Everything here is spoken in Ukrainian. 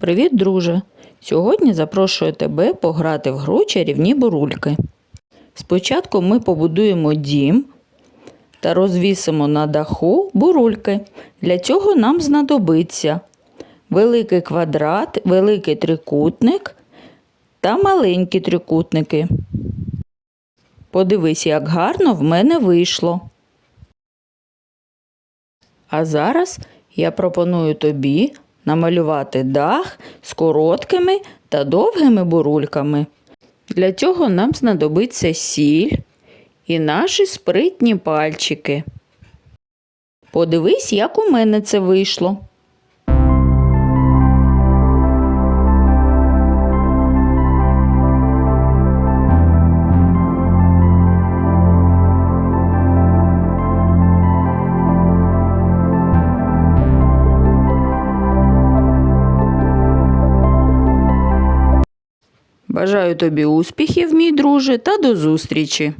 Привіт, друже! Сьогодні запрошую тебе пограти в гру чарівні бурульки. Спочатку ми побудуємо дім та розвісимо на даху бурульки. Для цього нам знадобиться великий квадрат, великий трикутник та маленькі трикутники. Подивись, як гарно в мене вийшло. А зараз я пропоную тобі намалювати дах з короткими та довгими бурульками. Для цього нам знадобиться сіль і наші спритні пальчики. Подивись, як у мене це вийшло. Бажаю тобі успіхів, мій друже, та до зустрічі!